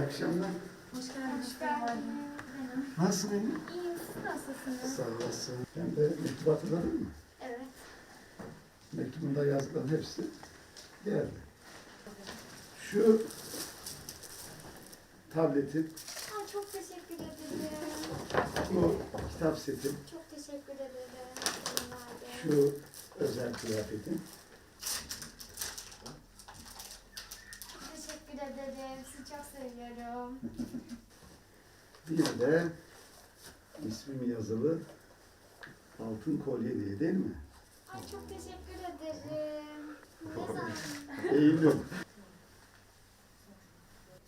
akşamlar. Hoş geldiniz. Nasılsın? İyiyim, siz nasılsınız? Sağ olasın. Ben de mektup hatırladın mı? Evet. Mektubunda yazılan hepsi geldi. Şu tabletin, Ay, çok teşekkür ederim. bu kitap setin, Çok teşekkür ederim. Şu özel kıyafetin, Ederim. Sizi çok seviyorum. bir de ismim yazılı altın kolye diye değil mi? Ay çok teşekkür ederim. Ne zaman? Eylül.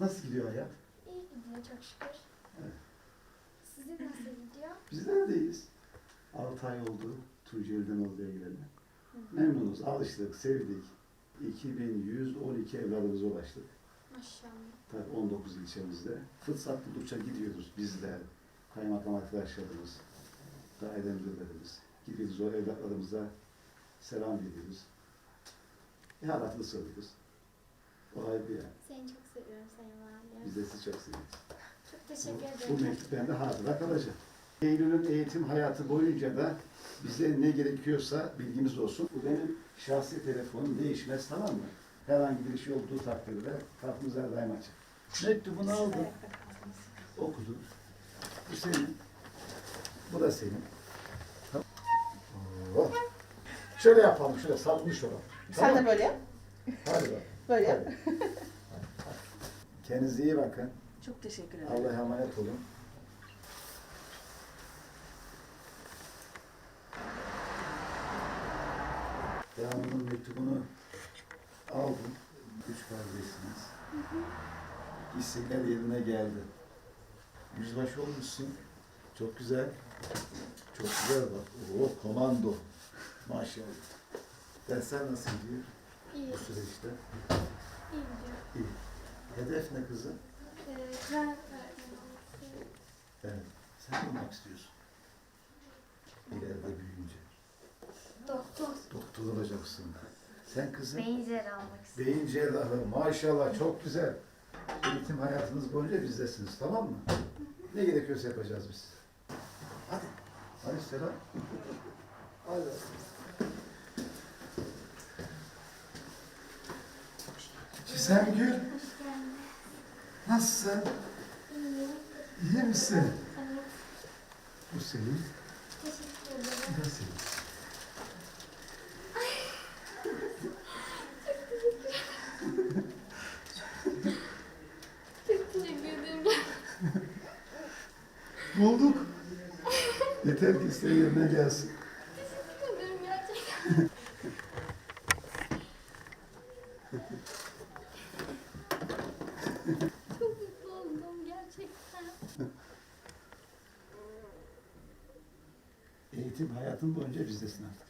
Nasıl gidiyor hayat? İyi gidiyor çok şükür. Evet. Sizin nasıl gidiyor? Bizler de iyiyiz. 6 ay oldu Tunceli'den oraya geleli. Memnunuz, alıştık, sevdik. 2112 evladımıza ulaştık. Tabii 19 ilçemizde. Fırsat buldukça gidiyoruz bizler, kaymakam arkadaşlarımız, daire müdürlerimiz. Gidiyoruz o evlatlarımıza selam veriyoruz. Bir halatını soruyoruz. Olay bu yani. Seni çok seviyorum Sayın Valim. Biz de sizi çok seviyoruz. Çok teşekkür Bu, bu ederim. mektup bende hatıra kalacak. Eylül'ün eğitim hayatı boyunca da bize ne gerekiyorsa bilgimiz olsun. Bu benim şahsi telefonum değişmez tamam mı? Herhangi bir şey olduğu takdirde kapımız her daim açık. Mektubunu aldım, okudum. Bu senin, bu da senin. Tamam. Oh. Şöyle yapalım, şöyle salmış olalım. Sen de böyle yap. Hadi bak. Böyle yap. Kendinize iyi bakın. Çok teşekkür ederim. Allah'a emanet olun. Devamının mektubunu aldım. Üç kardeşsiniz. İstekler yerine geldi. Yüzbaşı olmuşsun. Çok güzel. Çok güzel bak. Oo, komando. Maşallah. Dersler nasıl gidiyor İyi, bu süreçte? iyi gidiyor. İyi. Hedef ne kızım? Ee, kral öğretmenim. Evet. Sen ne olmak istiyorsun? İleride büyüyünce. Doktor. Doktor olacaksın. Sen kızım? Beyin cerrahı almak istiyorum. Beyin cerrahı. Maşallah çok güzel. Eğitim hayatınız boyunca bizdesiniz tamam mı? Ne gerekiyorsa yapacağız biz. Hadi. Hadi selam. Hadi. Çizen Gül, nasılsın? İyiyim. İyi misin? Evet. Bu senin, Teşekkür ederim. bu da senin. Çok teşekkür ederim. Bulduk. Yeter ki isteği yerine gelsin. Teşekkür ederim gerçekten. Çok mutlu oldum gerçekten. Eğitim hayatın boyunca bizdesin artık.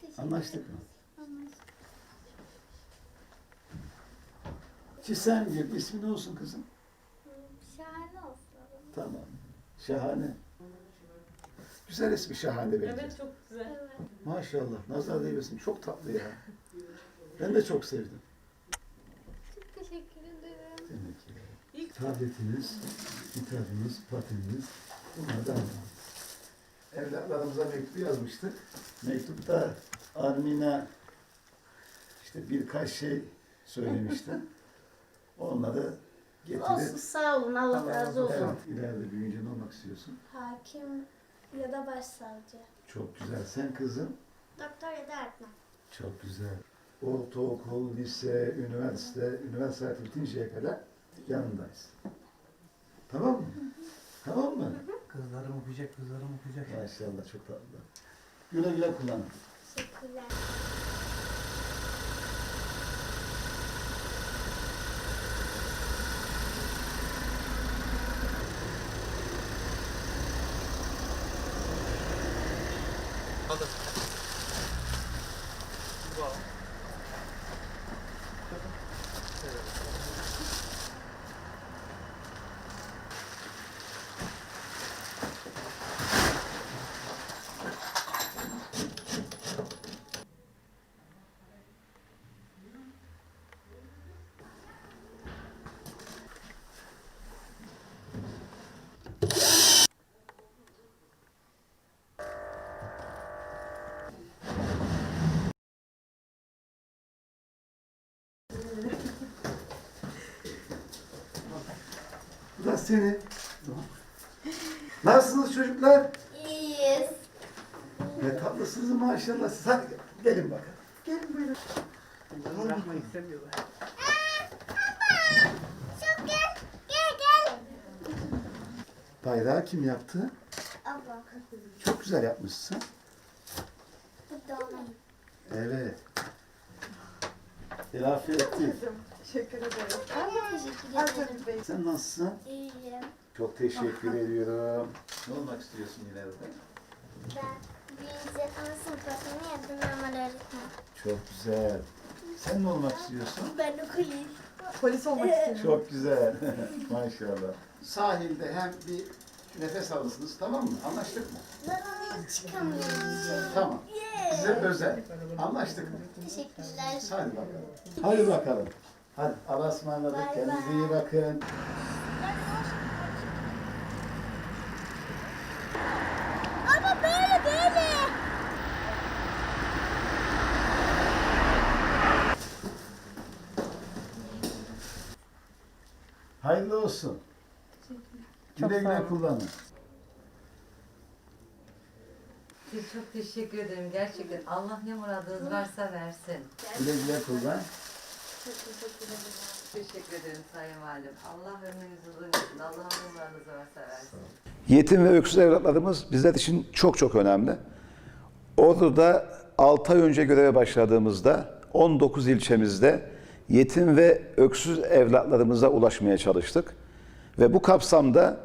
Teşekkür Anlaştık mı? Anlaştık. Çizen Gül, ismi ne olsun kızım? Hı, Şahane olsun. Tamam. Şahane. Güzel ismi şahane bence. Evet çok güzel. Evet. Maşallah. Nazar değmesin. Çok tatlı ya. Ben de çok sevdim. Çok teşekkür ederim. Demek ki. İlk Tabletiniz, kitabınız, pateniniz bunlardan var. Evlatlarımıza mektup yazmıştık. Mektupta Armina işte birkaç şey söylemişti. Onları Olsun getirip sağ olun Allah razı olsun. Evet, ileride büyüyünce ne olmak istiyorsun? Hakim ya da başsavcı. Çok güzel. Sen kızım? Doktor ya da öğretmen. Çok güzel. Ortaokul, lise, üniversite, üniversite hayatı bitinceye kadar yanındayız. Tamam mı? Tamam mı? Kızlarım okuyacak, kızlarım okuyacak. Maşallah çok tatlı. Güle güle kullanın. Teşekkürler. 좋아. Seni. Nasılsınız çocuklar? İyiyiz. Ne tatlısınız maşallah. Hadi gelin bakalım. Gelin buyurun. Çok gel. Gel gel. Bayrağı kim yaptı? Abla. Çok güzel yapmışsın. Bu da onun. Evet. Telafi etti. Teşekkür ederim. Ben de teşekkür ederim. Sen nasılsın? İyiyim. Çok teşekkür ediyorum. Ne olmak istiyorsun ileride? Ben birinci ana sınıf öğretmeni yardım normal öğretmen. Çok güzel. Sen ne olmak istiyorsun? Ben okuyayım. Polis olmak istiyorum. Çok güzel. Maşallah. Sahilde hem bir nefes alırsınız tamam mı? Anlaştık mı? Ben hiç çıkamıyorum. Tamam. Size özel. Anlaştık mı? Teşekkürler. Hadi bakalım. Hadi bakalım. Hadi Allah'a ısmarladık. Kendinize iyi bakın. Ama böyle böyle. Hayırlı olsun. Güle güle kullanın. Siz çok teşekkür ederim gerçekten. Allah ne muradınız varsa versin. Güle güle kullan. Teşekkür ederim Sayın Valim. Allah ömrünüzü uzun etsin. Allah ne muradınız varsa versin. Yetim ve öksüz evlatlarımız bizler için çok çok önemli. Ordu'da 6 ay önce göreve başladığımızda 19 ilçemizde yetim ve öksüz evlatlarımıza ulaşmaya çalıştık. Ve bu kapsamda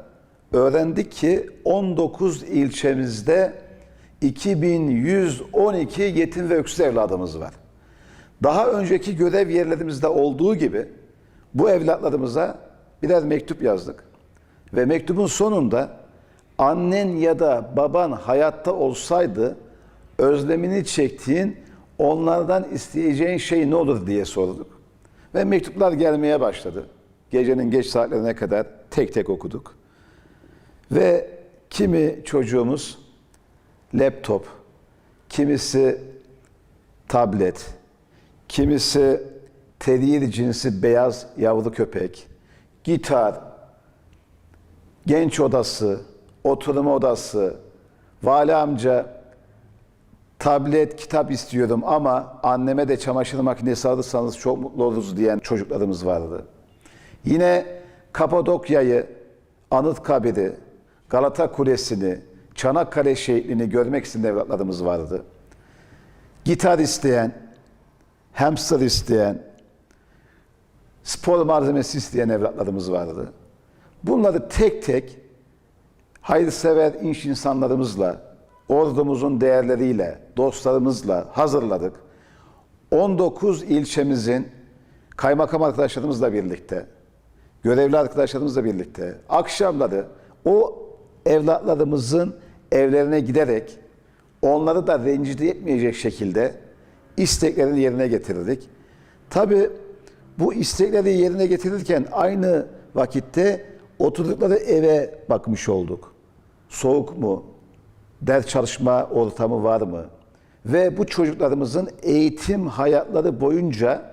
öğrendik ki 19 ilçemizde 2112 yetim ve öksüz evladımız var. Daha önceki görev yerlerimizde olduğu gibi bu evlatlarımıza birer mektup yazdık. Ve mektubun sonunda annen ya da baban hayatta olsaydı özlemini çektiğin onlardan isteyeceğin şey ne olur diye sorduk. Ve mektuplar gelmeye başladı. Gecenin geç saatlerine kadar tek tek okuduk. Ve kimi çocuğumuz laptop, kimisi tablet, kimisi terrier cinsi beyaz yavru köpek, gitar, genç odası, oturma odası, vali amca tablet, kitap istiyorum ama anneme de çamaşır makinesi alırsanız çok mutlu oluruz diyen çocuklarımız vardı. Yine Kapadokya'yı, Anıtkabir'i, Galata Kulesi'ni, Çanakkale şehrini görmek isteyen evlatlarımız vardı. Gitar isteyen, hamster isteyen, spor malzemesi isteyen evlatlarımız vardı. Bunları tek tek hayırsever inş insanlarımızla, ordumuzun değerleriyle, dostlarımızla hazırladık. 19 ilçemizin kaymakam arkadaşlarımızla birlikte, görevli arkadaşlarımızla birlikte akşamları o evlatlarımızın evlerine giderek onları da rencide etmeyecek şekilde isteklerini yerine getirdik. Tabi bu istekleri yerine getirirken aynı vakitte oturdukları eve bakmış olduk. Soğuk mu? Ders çalışma ortamı var mı? Ve bu çocuklarımızın eğitim hayatları boyunca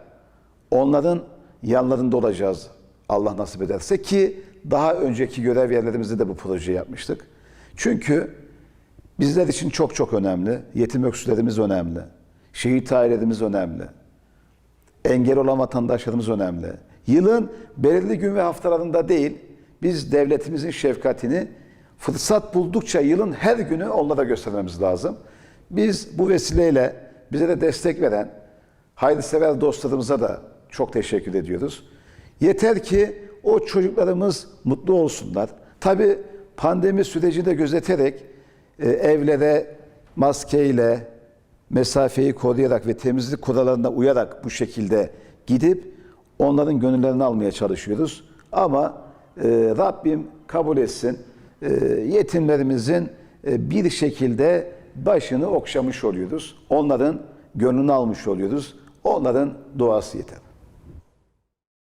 onların yanlarında olacağız Allah nasip ederse ki daha önceki görev yerlerimizde de bu projeyi yapmıştık. Çünkü bizler için çok çok önemli. Yetim öksüzlerimiz önemli. Şehit ailelerimiz önemli. Engel olan vatandaşlarımız önemli. Yılın belirli gün ve haftalarında değil, biz devletimizin şefkatini fırsat buldukça yılın her günü onlara göstermemiz lazım. Biz bu vesileyle bize de destek veren hayırsever dostlarımıza da çok teşekkür ediyoruz. Yeter ki o çocuklarımız mutlu olsunlar. Tabi pandemi süreci de gözeterek e, evlere maskeyle, mesafeyi koruyarak ve temizlik kurallarına uyarak bu şekilde gidip onların gönüllerini almaya çalışıyoruz. Ama e, Rabbim kabul etsin. E, yetimlerimizin e, bir şekilde başını okşamış oluyoruz. Onların gönlünü almış oluyoruz. Onların duası yeter.